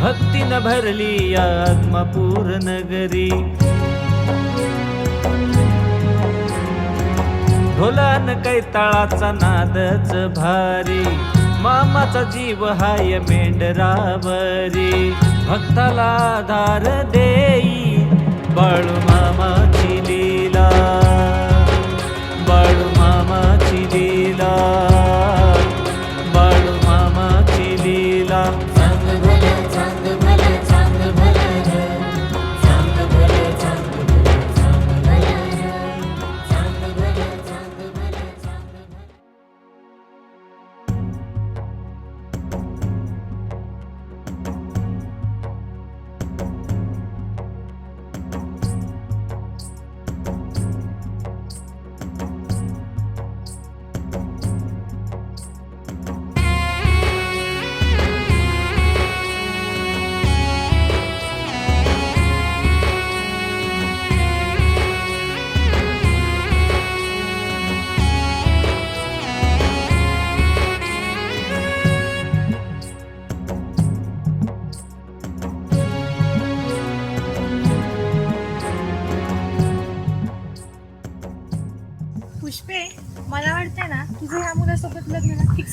भक्तीनं भरली आत्मपूर नगरी ढोलान कैताळाचा नादच भारी मामाचा जीव हाय मेंढरावरी। भक्ताला आधार देई बाळू मामा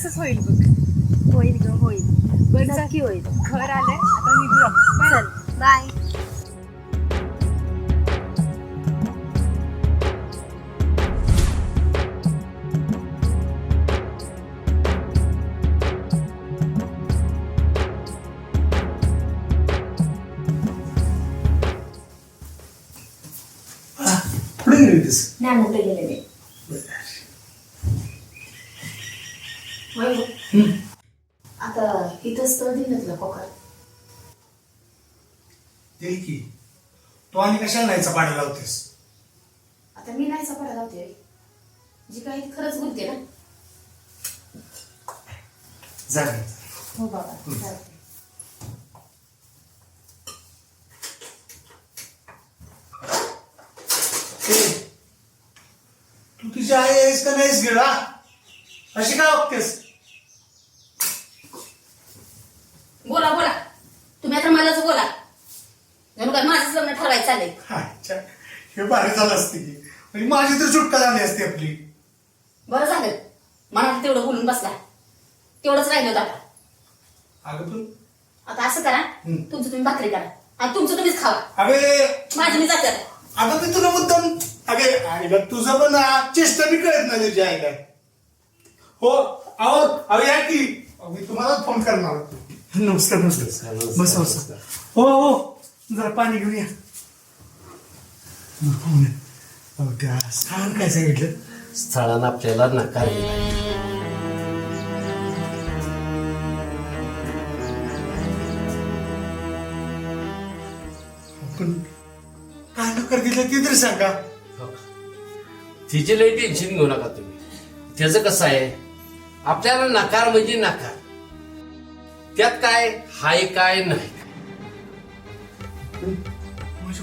फिक्सच होईल बघ. होईल ग होईल. बरं नक्की होईल. घर आलंय आता निघूया. चल. बाय. पुढे गेली होतीस नाही मोठे गेले मी होय ग. आता इथं स्थळ दिलं तुला कोकण की. तो आणि कशाला नाहीचा पाडायला होतेस आता मी नाही सापडायला होते जी काही खरंच बोलते ना. जा घरी. हो बाबा चालतंय. ए, तू तुझी आई आहेस का नाहीस गिळा अशी काय वागतेस बोला बोला आता मलाच बोला. जणू काय माझंच लग्न ठरवायचं अच्छा. हे भारी झालं असते की. म्हणजे माझी तर सुटका झाली असती आपली. बरं झालं. मनात तेवढं बोलून बसला. तेवढंच राहिलं होतं आता. अगं पण आता असं करा. हम्म. तुमचं तुम्ही भाकरी करा. आणि तुमचं तुम्हीच खावा. अगे माझी मी जाते आता. अगं मी तुला मुद्दाम अगे आईला तुझं पण आ, चेष्टा बी कळत नाही तुझ्या आईला. हो अहो अहो या की. अहो, मी तुम्हाला फोन करणार होतो. नमस्कार नमस्कार. बस बस. हो हो जरा पाणी घेऊन या. त्या स्थान काय सांगितलं? स्थळानं आपल्याला नकार दिला. पण काय नकार दिलं ते तरी सांगा. हो? तिचे लई टेन्शन घेऊ नका तुम्ही. त्याचं कसं आहे? आपल्याला नकार म्हणजे नकार. त्यात काय? हाय काय नाही.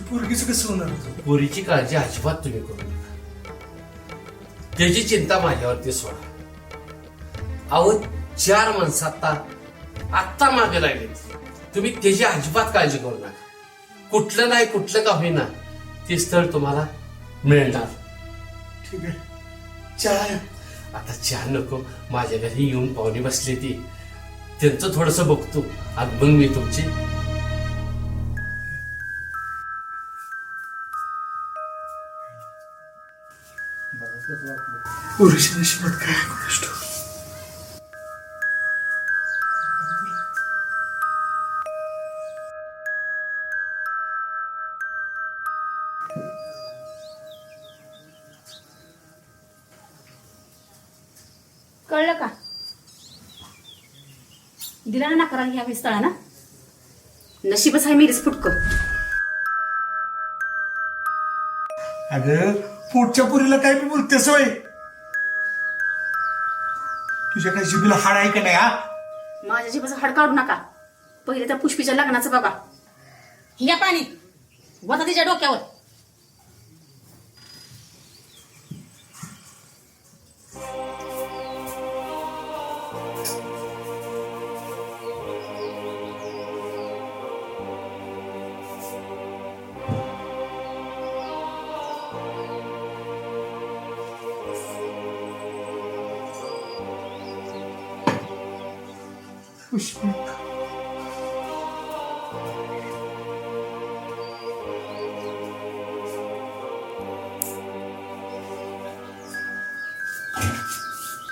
पोरगीचं कसं होणार होतं पोरीची काळजी अजिबात तुम्ही करू नका. त्याची चिंता माझ्यावरती सोडा. अहो चार माणसं आता आत्ता मागे लागले तुम्ही त्याची अजिबात काळजी करू नका. कुठलं नाही कुठलं का होईना ते स्थळ तुम्हाला मिळणार. ठीक आहे. चहा. आता चहा नको. माझ्या घरी येऊन पाहुणे बसले ती. त्यांचं थोडस बघतो. आणि मग मी तुमची. पुरुष नशिबात काय गोष्ट? कळलं का? दिला ना नकाराला ह्या स्थळा ना नशीबच आहे मिरीच फुटक. अगं पोटच्या पुरीला काय बी बोलतेस होय? तुझ्या काही जिबीला हाड आहे का नाही हा? माझ्या जीवाचं हाड काढू नका. पहिले त्या पुष्पीच्या लग्नाचं बघा. हिया पाणी. वता तिच्या डोक्यावर. पुष्पे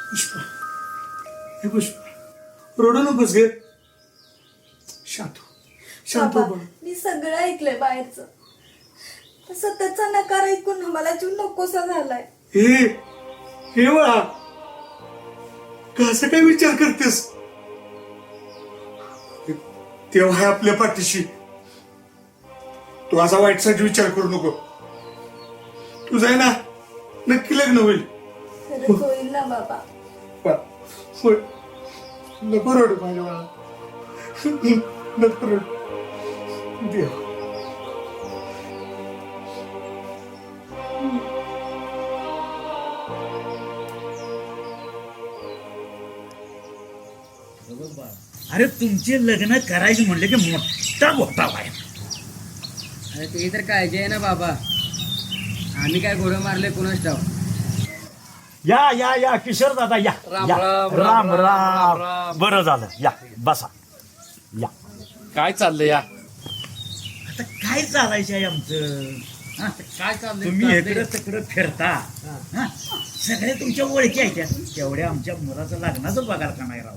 पुष्पा हे पुष्पा रडू नकोस गे शांत हो. शांत हो बाबा बाळा. मी सगळं ऐकलंय बाहेरचं. पण सततचा नकार ऐकून मला जीव नकोसा झालाय. हे हे बाळा कसं काय विचार करतेस? तेव्हा आहे आपल्या पाठीशी. तू असा वाईटसाठी विचार करू नको. तुझं आहे ना नक्की लग्न होईल. ना बाबा. होय. नको रडू माझ्या बाळा. नको रडू. देव. अरे तुमचे लग्न करायचे म्हणले की मोठा घोटाळा आहे अरे ते तर काळजी आहे ना बाबा. आम्ही काय घोडं मारले कुणाच ठाव या या या किशोर दादा या. राम, या. राम, राम राम, राम, राम. राम. बरं झालं. या बसा. या. काय चाललंय या? आता काय चालायचं आहे आमचं? हा? काय चाललंय? तुम्ही इकडं तिकडं फिरता. हा? सगळे तुमच्या ओळखी आहेत. त्या. तेवढ्या आमच्या मुलाचं लग्नाचं बघायला का नाही राव?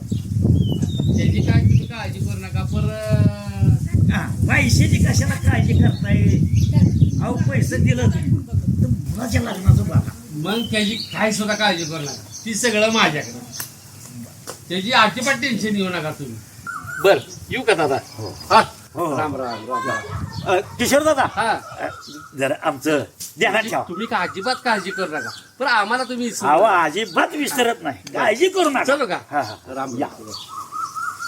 त्याची काय तुम्ही काळजी करू नका पर पैशाची कशाला काळजी करताय? अहो पैसे दिलं तुम्ही तर मुलाच्या लग्नाचं बघा मग त्याची काय सुद्धा काळजी करू नका. ती सगळं माझ्याकडे. त्याची अजिबात टेन्शन घेऊ नका तुम्ही. बर येऊ का दादा? हा. हो, हो. राम राम राम राम. अ, किशोर दादा हा. अ, जरा आमचं ध्यानात ठेवा. तुम्ही का अजिबात काळजी करू नका? पण आम्हाला तुम्ही विसरू अहो नका. अजिबात विसरत नाही. काळजी करू नका. चलो का? हा, हा. राम. या.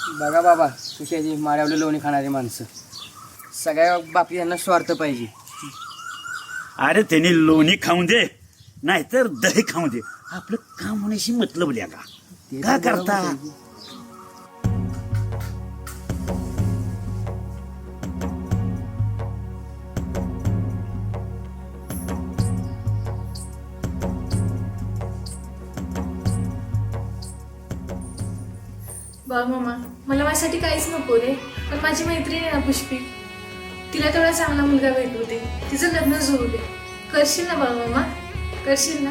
बघा बाबा कशाची माऱ्यावली लोणी खाणारी माणसं. सगळ्या बाबतीत यांना स्वार्थ पाहिजे. अरे त्यांनी लोणी खाऊन दे नाहीतर दही खाऊन दे. आपलं काम होण्याशी मतलब लिहा का? ते का तर बरोबर करता? आहे. बघ मामा. त्यासाठी काहीच नको रे. पण माझी मैत्रीण आहे ना पुष्पी. तिला तेवढा चांगला मुलगा भेटू दे. तिचं लग्न जुळू दे. करशील ना बाबा मामा? करशील ना?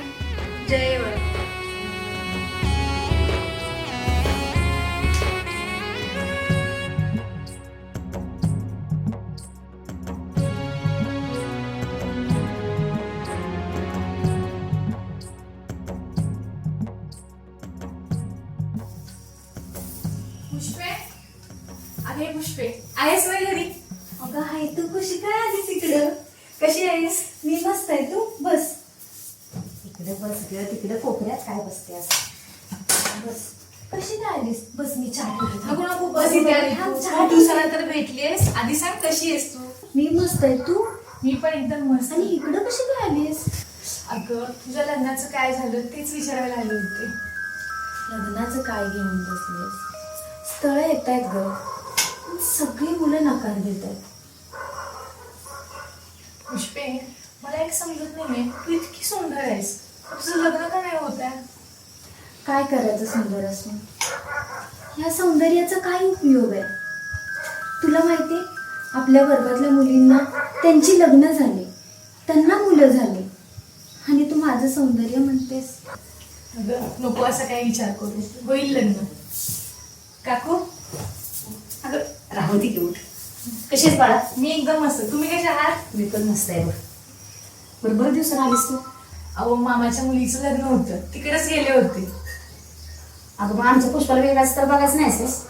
जय बाळ. इकडे बस ग तिकडे कोपऱ्यात काय बसतेस बस. कशी काय आलीस? बस मी चहा ठेवते. नको बस इथे. आली तू. दिवसानंतर भेटलीयस. आधी सांग कशी आहेस तू? मी मस्त आहे. तू? मी पण एकदम मस्त. आणि इकडं कशी काय आलीस? अगं तुझ्या लग्नाचं काय झालं तेच विचारायला आले होते. लग्नाचं काय घेऊन बसलीस? स्थळ येत आहेत ग. पण सगळी मुलं नकार देत आहेत. पुष्पे मला एक समजत नाहीये. तू इतकी सुंदर आहेस. तुझं लग्न का नाही होत आहे काय करायचं सुंदर असून या सौंदर्याचा काय उपयोग आहे? तुला माहिती आपल्या वर्गातल्या मुलींना त्यांची लग्न झाली त्यांना मुलं झाली. आणि तू माझं सौंदर्य म्हणतेस. अगं नको असा काही विचार करू. होईल लग्न. काकू? अगं राहू दे की उठ. कशी आहेस बाळा? मी एकदम मस्त. तुम्ही कशा आहात? मी पण मस्त आहे बघ. बरं बरं दिवसाला आलीस तू? अहो मामाच्या मुलीचं लग्न होतं. तिकडेच गेले होते. अगं मग आमच्या पुष्पाला वेगळाच तर बघायचं नाही आहेस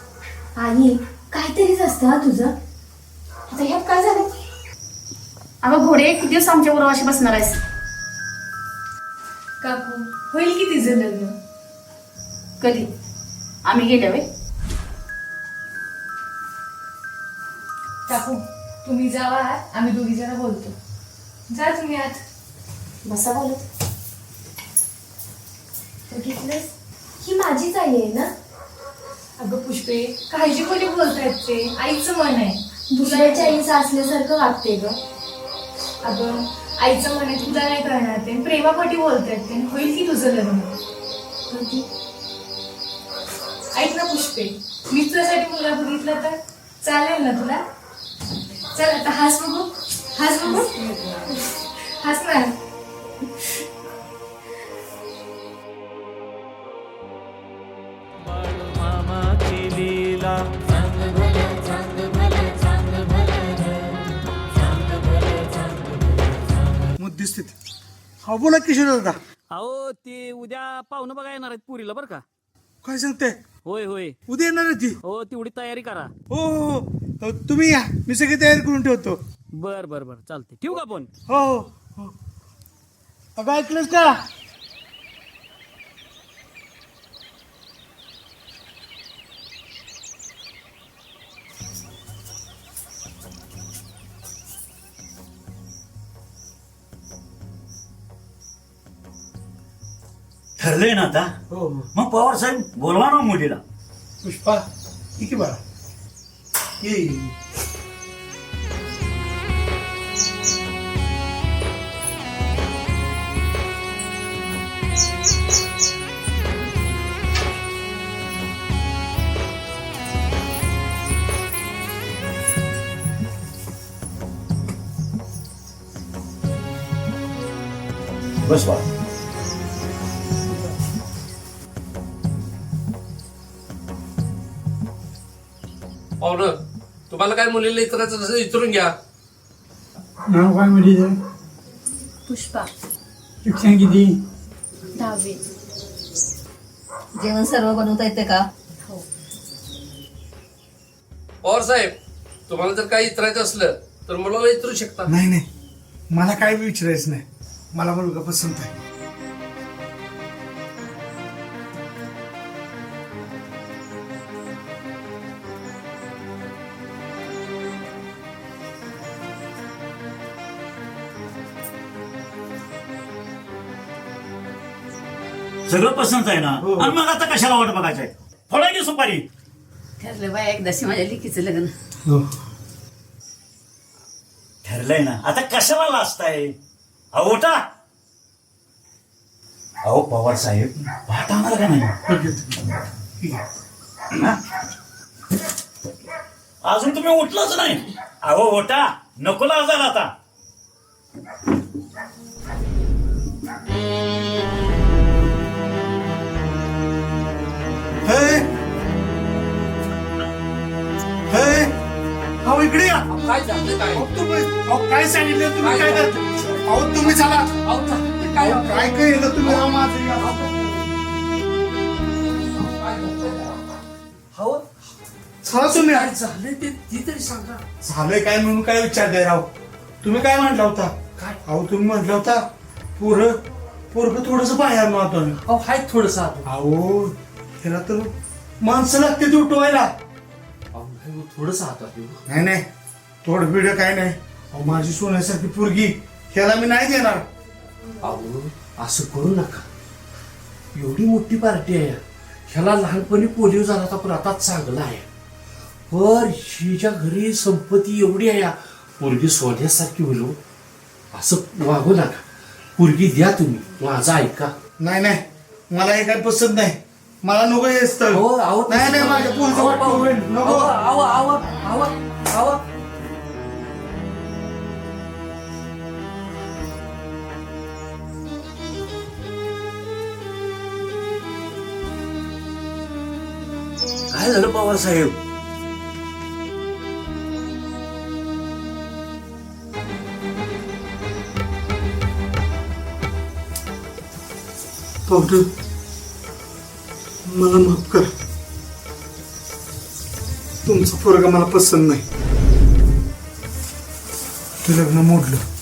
आई काहीतरीच असतं हा तुझं? आता ह्यात काय झालं? अगं घोडे किती दिवस आमच्या उरवाशी बसणार आहेस? काकू होईल की तिचं लग्न? कधी? आम्ही गेल्या वे काकू तुम्ही जावा आम्ही दोघी जण बोलतो. जा तुम्ही आत. बसा बोलत. बघितलंस? ही माझीच आई आहे ना? अगं पुष्पे काळजी कोणी बोलतायत ते. आईचं मन आहे. दुसऱ्याच्या आईचं असल्यासारखं वागते ग. अगं आईचं मन आहे तुला नाही करणार ते. प्रेमापोटी बोलतायत ते. होईल की तुझं लग्न? कधी ऐक ना पुष्पे मी तुझ्यासाठी मुलगा बघितला तर चालेल ना तुला? चल आता हाच बघू. हाच बघू? हाच ना. मुद्दिस्थित. हा बोला किशोर दादा अहो ते उद्या पाहुणं बघा येणार आहेत पुरीला बरं का. काय सांगते होय होय. उद्या येणार आहे ती? हो तेवढी तयारी करा. हो हो हो. तुम्ही या. मी सगळी तयारी करून ठेवतो. बर बर बर. चालते ठेवू का आपण हो हो हो. अगं ऐकलंस का? ठरलंय ना आता हो हो मग पवार साहेब बोलवा ना मुलीला पुष्पा ठीक आहे बाळा ये ये, ये. बस बा पाहुणं तुम्हाला काय मुलीला इतराचं तसं इतरून घ्या. नाव काय म्हणजे पुष्पा. शिक्षण किती? दहावी. जेवण सर्व बनवता येते का? हो. पवार साहेब तुम्हाला जर काही इतरायचं असलं तर मुलाला इतरू शकता. नाही नाही. मला काय बी विचारायचं नाही. मला मुलगा पसंत आहे. सगळं पसंत आहे ना. हो. आणि मग आता कशाला वाट बघायचंय? थोडा की सुपारी. ठरलं बाय एकदाशी माझ्या लिकीचं लग्न. हो. ठरलंय ना. आता कशाला लाजताय? अहो उठा. अहो पवार साहेब भाट आणाल का नाही? ठीक आहे हा? अजून तुम्ही उठलाच नाही. अहो ओटा नको लाजाल आता. अहो इकडे या. काय झालं काय? अहो, तुम्ही अहो, काय सांगितलं तुम्ही काय करता? अहो तुम्ही चला. अहो, झालं काय अहो, काय येलं तुम्ही? अहो, माझं या. चला तुम्ही. काय झालं ते? ती तरी सांगा. झालंय काय म्हणून काय विचारताय राव? तुम्ही काय म्हटला होता? काय? अहो तुम्ही म्हटला होता पोर पोरग थोडस बाहेर मारतो अहो हाय थोडस अहो त्याला तर माणसं लागते ते उठवायला. थोडस हात आहे नाही नाही. थोडं बिड काय नाही. अहो माझी सोन्यासारखी पोरगी ह्याला मी नाही देणार. अहो असं करू नका. एवढी मोठी पार्टी आहे. ह्याला लहानपणी पोलिओ झाला होता पण आता चांगला आहे. पर हिच्या घरी संपत्ती एवढी आहे पोरगी सोन्यासारखी होईल हो. असं वागू नका. पोरगी द्या तुम्ही माझं ऐका. नाही नाही. मला हे काय पसंत नाही. मला नको हे स्थळ. अहो, अहो, नाही नाही माझ्या पोरीचं अहो, वाटतं अहो, होईल. नको. अहो, अहो, अहो, अहो. काय झालं पवार साहेब पावडर मला माफ कर. तुमचा पोरगा मला पसंत नाही. ते लग्न मोडलं.